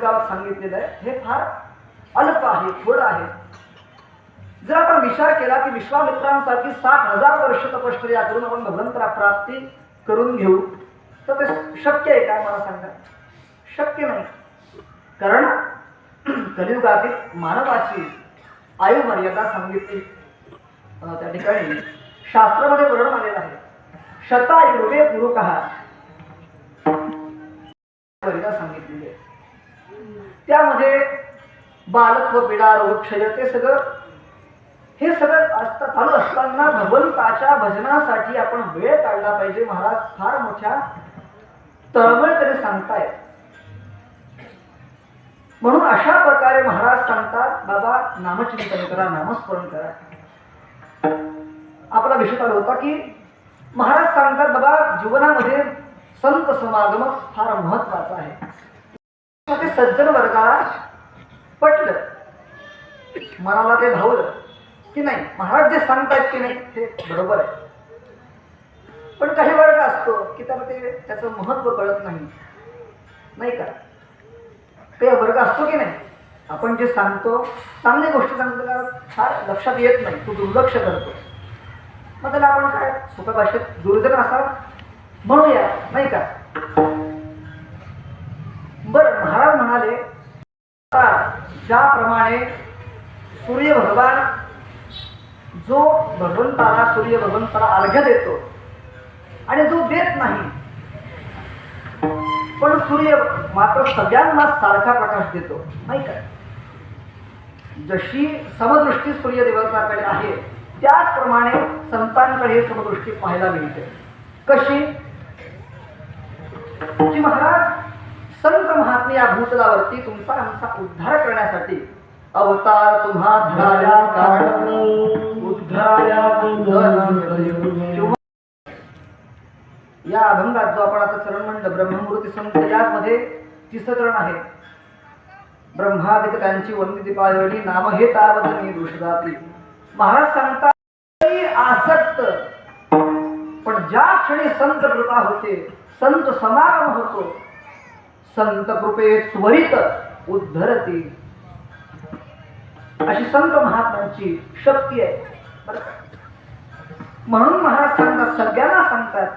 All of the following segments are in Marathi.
सांगितलेलं आहे हे फार अल्प आहे थोडं आहे. जर आपण विचार केला की विश्वामित्रांसारखी साठ हजार वर्ष तपश्चर्या करून आपण भगवंतरा प्राप्ती करून घेऊ तर ते शक्य आहे का मला सांगा? शक्य नाही. कारण कलियुगातील मानवाची आयु मर्यादा सांगितली. त्या ठिकाणी शास्त्रामध्ये वर्णन आलेलं आहे. शतायुगे पुरुक. मर्यादा सांगितलेली आहे त्यामध्ये बालत्व पिडा रोग क्षय ते सगळं हे सगळं असतं चालू असताना भगवंताच्या भजनासाठी आपण वेळ काढला पाहिजे. महाराज फार मोठ्या तळमळकडे सांगतायत. म्हणून अशा प्रकारे महाराज सांगतात बाबा नामचिंतन करा नामस्मरण करा. आपला विषय आला होता की महाराज सांगतात बाबा जीवनामध्ये संत समागम फार महत्त्वाचा आहे. ते सज्जन वर्गाला पटलं. मनाला ते भावलं की नाही? महाराज जे सांगतायत की नाही ते बरोबर आहे. पण काही वर्ग असतो की त्याला ते त्याचं महत्त्व कळत नाही. नाही का? काही वर्ग असतो की नाही? आपण जे सांगतो चांगली गोष्ट सांगतो त्याला फार लक्षात येत नाही. तो दुर्लक्ष करतो. मग त्याला आपण काय सोप्या भाषेत दुर्जन असा म्हणूया. नाही का? बरं महाराज म्हणाले ज्याप्रमाणे सूर्य भगवान जो भगवंताला सूर्य भगवंताला अर्घ्य देतो आणि जो देत नाही पण सूर्य मात्र सगळ्यांना सारखा प्रकाश देतो नाही का? जशी समदृष्टी सूर्य देवताकडे आहे त्याचप्रमाणे संतांकडे समदृष्टी पाहायला मिळते. कशी? की महाराज संत महात्मे या भूतलावरती तुमचा आमचा उद्धार करण्यासाठी. अवतार तुम्हा धराया कारण उद्धाराया या अभंगात जो आपण आता चरण म्हणलं ब्रह्ममूर्ती संत यामध्ये तिसरं चरण आहे. ब्रह्मादिक त्यांची वंदिती पाळवणी नाम हे तावदनी दृष्टाती महाराज सांगतात आसक्त. पण ज्या क्षणी संत कृपा होते संत समागम होतो संत कृपे त्वरित उद्धरती. अशी संत महात्म्यांची शक्ती आहे. म्हणून महाराज सांगतात सगळ्यांना सांगतात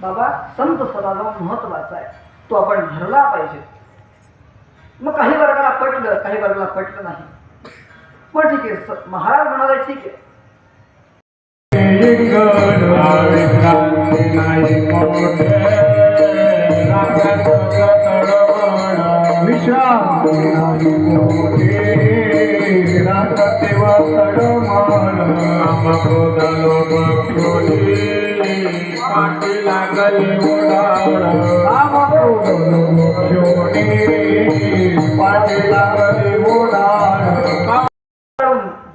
बाबा संत स्वभाव महत्त्वाचा आहे. तो आपण धरला पाहिजे. मग काही वर्गाला पटलं काही वर्गाला पटलं नाही. पण ठीक आहे महाराज म्हणाले ठीक आहे. कारण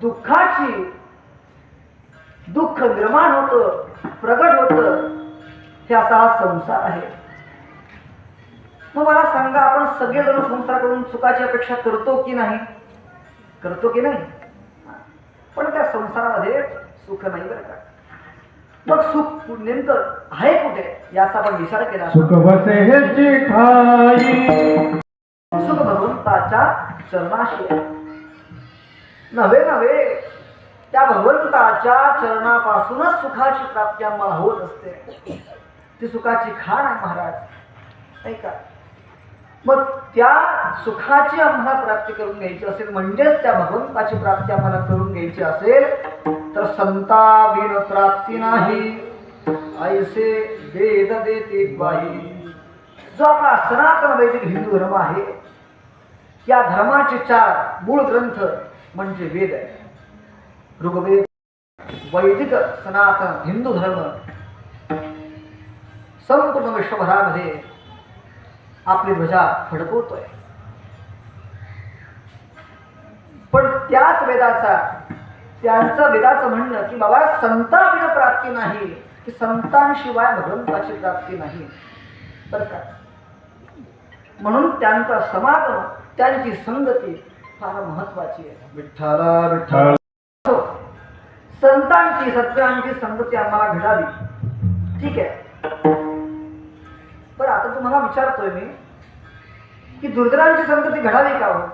दुःखाची दुःख निर्माण होतं प्रगट होतं हे असा संसार आहे. मग मला सांगा आपण सगळेजण संसाराकडून सुखाची अपेक्षा करतो की नाही? करतो की नाही? पण त्या संसारामध्ये सुख नाही बरं का? मग सुख नेमकं आहे कुठे? याचा आपण विचार केला. सुख भगवंताच्या चरणाशी. नव्हे नव्हे. त्या भगवंताच्या चरणापासूनच सुखाची प्राप्ती आम्हाला होत असते. ती सुखाची खाण आहे महाराज. नाही का? मग त्या सुखाची आम्हाला प्राप्ती करून घ्यायची असेल म्हणजेच त्या भगवंताची प्राप्ती आम्हाला करून घ्यायची असेल तर संता विण प्राप्ती नाही. ऐसे वेद देते बाई. जो आपला सनातन वैदिक हिंदू धर्म आहे या धर्माचे चार मूळ ग्रंथ म्हणजे वेद. आहे ऋग्वेद वैदिक सनातन हिंदू धर्म संपूर्ण विश्वभरामध्ये आपली ध्वजा फडकवतोय. पण त्याच वेदाचा त्यांचं वेदाचं म्हणणं की बाबा संताविण प्राप्ती नाही की संतांशिवाय भगवंताची प्राप्ती नाही. बरं का? म्हणून त्यांचा समागम त्यांची संगती फार महत्वाची आहे. विठ्ठला विठ्ठल. असो, संतांची सत्यांची संगती आम्हाला घडावी. ठीक आहे? विचारतोय मी की दुर्जनांची संतती घडावी का हो?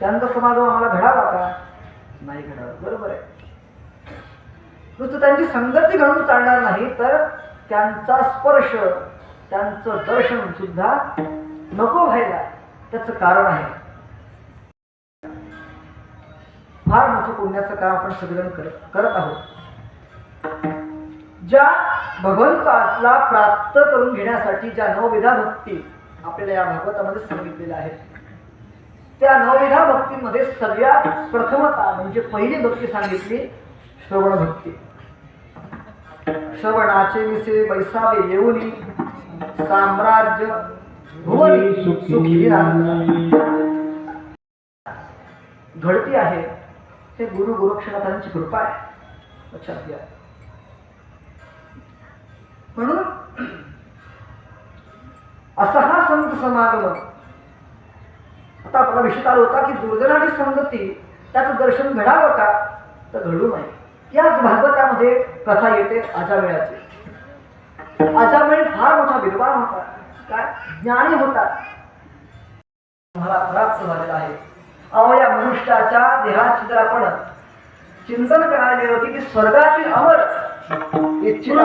त्यांचा समागम आम्हाला घडावा का? नाही घडावा बरोबर आहे. नुसतं त्यांची संगती घडून चालणार नाही तर त्यांचा स्पर्श त्यांचं दर्शन सुद्धा नको व्हायला त्याचं कारण आहे. फार मोठं पुण्याचं काम आपण सगळेजण करत करत आहोत. ज्या भगवंताला प्राप्त करून घेण्यासाठी ज्या नवविधा भक्ती आपल्याला या भागवतामध्ये सांगितलेल्या आहेत त्या नवविधा भक्तीमध्ये सगळ्यात प्रथमता म्हणजे पहिली भक्ती सांगितली श्रवण भक्ती. श्रवणाचे विसे बैसावे येऊनी साम्राज्य भुवनी सुखी घडती आहे ते गुरु गोरक्षनाथांची कृपा आहे. लक्षात घ्या. म्हणून असा हा संत समागम. आता आपला विषय आला होता की दुर्जनाची संगती त्याचं दर्शन घडावं का? तर घडू नये. याच भागवतामध्ये कथा येते अजामेळाची अजामेळ फार मोठा विद्वान होता. काय? ज्ञानी होता. मला प्राप्त झालेला आहे. अहो या मनुष्याच्या देहाची जर आपण चिंतन करायला गेलो की स्वर्गातील अमर ఇచ్చిన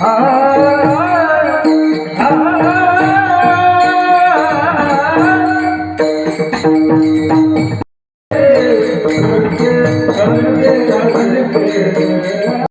হা